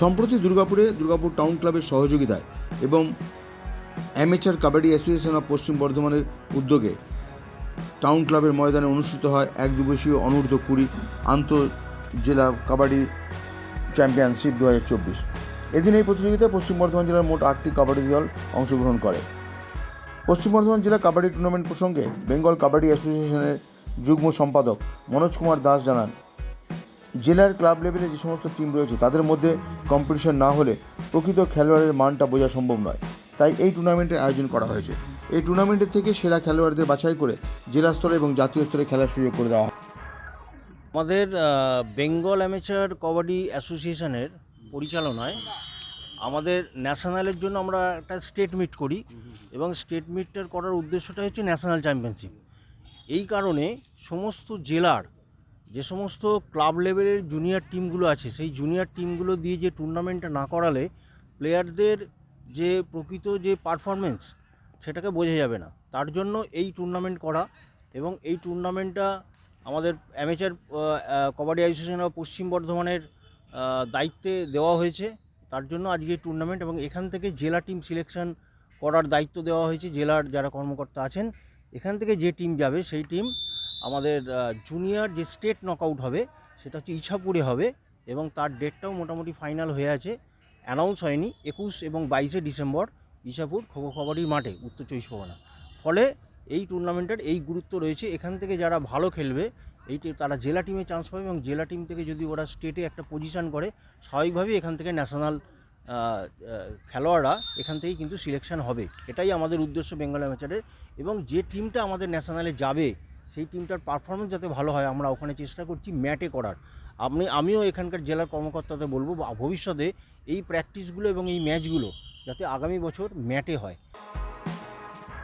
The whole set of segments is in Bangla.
সম্প্রতি দুর্গাপুরে দুর্গাপুর টাউন ক্লাবের সহযোগিতায় এবং অ্যামেচার কাবাডি অ্যাসোসিয়েশন অফ পশ্চিম বর্ধমানের উদ্যোগে টাউন ক্লাবের ময়দানে অনুষ্ঠিত হয় এক দিবসীয় অনূর্ধ্ব কুড়ি আন্তঃ জেলা কাবাডি চ্যাম্পিয়নশিপ দু হাজার চব্বিশ। এদিন এই প্রতিযোগিতায় পশ্চিম বর্ধমান জেলার মোট আটটি কাবাডি দল অংশগ্রহণ করে। পশ্চিম বর্ধমান জেলা কাবাডি টুর্নামেন্ট প্রসঙ্গে বেঙ্গল কাবাডি অ্যাসোসিয়েশনের যুগ্ম সম্পাদক মনোজ কুমার দাস জানান জেলার ক্লাব লেভেলে যে সমস্ত টিম রয়েছে, তাদের মধ্যে কম্পিটিশন না হলে প্রকৃত খেলোয়াড়ের মানটা বোঝা সম্ভব নয়। তাই এই টুর্নামেন্টের আয়োজন করা হয়েছে। এই টুর্নামেন্টের থেকে সেরা খেলোয়াড়দের বাছাই করে জেলা স্তরে এবং জাতীয় স্তরে খেলার সুযোগ করে দেওয়া হয়। আমাদের বেঙ্গল অ্যামেচার কবাডি অ্যাসোসিয়েশনের পরিচালনায় আমাদের ন্যাশনালের জন্য আমরা একটা স্টেট মিট করি এবং স্টেট মিটটার করার উদ্দেশ্যটা হচ্ছে ন্যাশনাল চ্যাম্পিয়নশিপ এই কারণে সমস্ত জেলার যে সমস্ত ক্লাব লেভেলের জুনিয়র টিমগুলো আছে, সেই জুনিয়র টিমগুলো দিয়ে যে টুর্নামেন্টটা না করালে প্লেয়ারদের যে প্রকৃত যে পারফরমেন্স সেটাকে বোঝা যাবে না। তার জন্য এই টুর্নামেন্ট করা এবং এই টুর্নামেন্টটা আমাদের অ্যামেচার কবাডি অ্যাসোসিয়েশন অফ পশ্চিম বর্ধমানের দায়িত্বে দেওয়া হয়েছে। তার জন্য আজকে টুর্নামেন্ট এবং এখান থেকে জেলা টিম সিলেকশন করার দায়িত্ব দেওয়া হয়েছে। জেলার যারা কর্মকর্তা আছেন, এখান থেকে যে টিম যাবে, সেই টিম আমাদের জুনিয়র যে স্টেট নকআউট হবে, সেটা হচ্ছে ইছাপুরে হবে এবং তার ডেটটাও মোটামুটি ফাইনাল হয়ে আছে। অ্যানাউন্স হয়নি, একুশ এবং বাইশে ডিসেম্বর ইছাপুর খোখো কবাডির মাঠে, উত্তর চব্বিশ পরগনা। ফলে এই টুর্নামেন্টের এই গুরুত্ব রয়েছে। এখান থেকে যারা ভালো খেলবে, এই তারা জেলা টিমে চান্স পাবে এবং জেলা টিম থেকে যদি ওরা স্টেটে একটা পজিশন করে, স্বাভাবিকভাবেই এখান থেকে ন্যাশনাল খেলোয়াড়রা এখান থেকেই কিন্তু সিলেকশন হবে। এটাই আমাদের উদ্দেশ্য বেঙ্গল অ্যামেচারের এবং যে টিমটা আমাদের ন্যাশনালে যাবে সেই টিমটার পারফরমেন্স যাতে ভালো হয়, আমরা ওখানে চেষ্টা করছি ম্যাটে করার। আপনি আমিও এখানকার জেলার কর্মকর্তাদের বলব ভবিষ্যতে এই প্র্যাকটিসগুলো এবং এই ম্যাচগুলো যাতে আগামী বছর ম্যাটে হয়।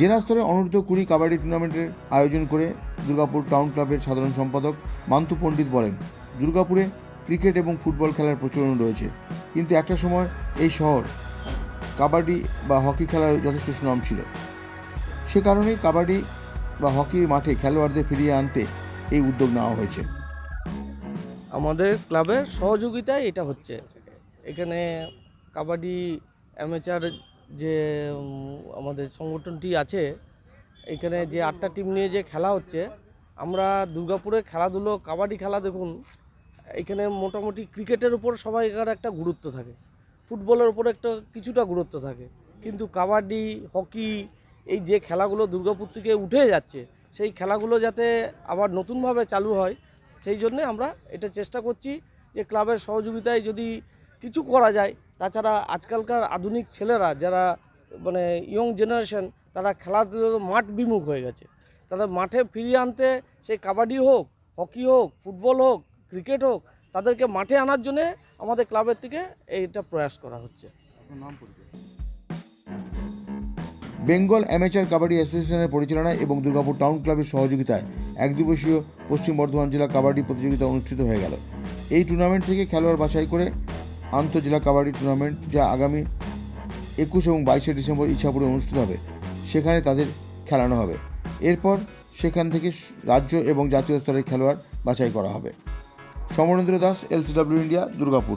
জেলা স্তরে অনূর্ধ্ব কুড়ি কাবাডি টুর্নামেন্টের আয়োজন করে দুর্গাপুর টাউন ক্লাবের সাধারণ সম্পাদক মান্তু পণ্ডিত বলেন, দুর্গাপুরে ক্রিকেট এবং ফুটবল খেলার প্রচলন রয়েছে। কিন্তু একটা সময় এই শহর কাবাডি বা হকি খেলার যথেষ্ট সুনাম ছিল। সে কারণেই কাবাডি বা হকির মাঠে খেলোয়াড়দের ফিরিয়ে আনতে এই উদ্যোগ নেওয়া হয়েছে। আমাদের ক্লাবের সহযোগিতায় এটা হচ্ছে। এখানে কাবাডি, অ্যামেচার যে আমাদের সংগঠনটি আছে, এখানে যে আটটা টিম নিয়ে যে খেলা হচ্ছে, আমরা দুর্গাপুরে খেলাধুলো, কাবাডি খেলা দেখুন, এখানে মোটামুটি ক্রিকেটের উপর সবাইকার একটা গুরুত্ব থাকে। ফুটবলের উপর একটা কিছুটা গুরুত্ব থাকে। কিন্তু কাবাডি, হকি এই যে খেলাগুলো দুর্গাপুর থেকে উঠে যাচ্ছে, সেই খেলাগুলো যাতে আবার নতুনভাবে চালু হয়, সেই জন্যে আমরা এটা চেষ্টা করছি যে ক্লাবের সহযোগিতায় যদি কিছু করা যায়, তাছাড়া আজকালকার আধুনিক ছেলেরা যারা মানে ইয়ং জেনারেশন, তারা খেলাধুলো মাঠ বিমুখ হয়ে গেছে। তাদের মাঠে ফিরিয়ে আনতে সেই কাবাডি হোক, হকি হোক, ফুটবল হোক, ক্রিকেট হোক, তাদেরকে মাঠে আনার জন্যে আমাদের ক্লাবের থেকে এইটা প্রয়াস করা হচ্ছে। বেঙ্গল অ্যামেচার কাবাডি অ্যাসোসিয়েশনের পরিচালনায় এবং দুর্গাপুর টাউন ক্লাবের সহযোগিতায় এক দিবসীয় পশ্চিম বর্ধমান জেলা কাবাডি প্রতিযোগিতা অনুষ্ঠিত হয়ে গেল। এই টুর্নামেন্ট থেকে খেলোয়াড় বাছাই করে আন্তঃজেলা কাবাডি টুর্নামেন্ট যা আগামী একুশ এবং বাইশে ডিসেম্বর ইছাপুরে অনুষ্ঠিত হবে, সেখানে তাদের খেলানো হবে। এরপর সেখান থেকে রাজ্য এবং জাতীয় স্তরের খেলোয়াড় বাছাই করা হবে। Samarendra Das, L C W India, Durgapur.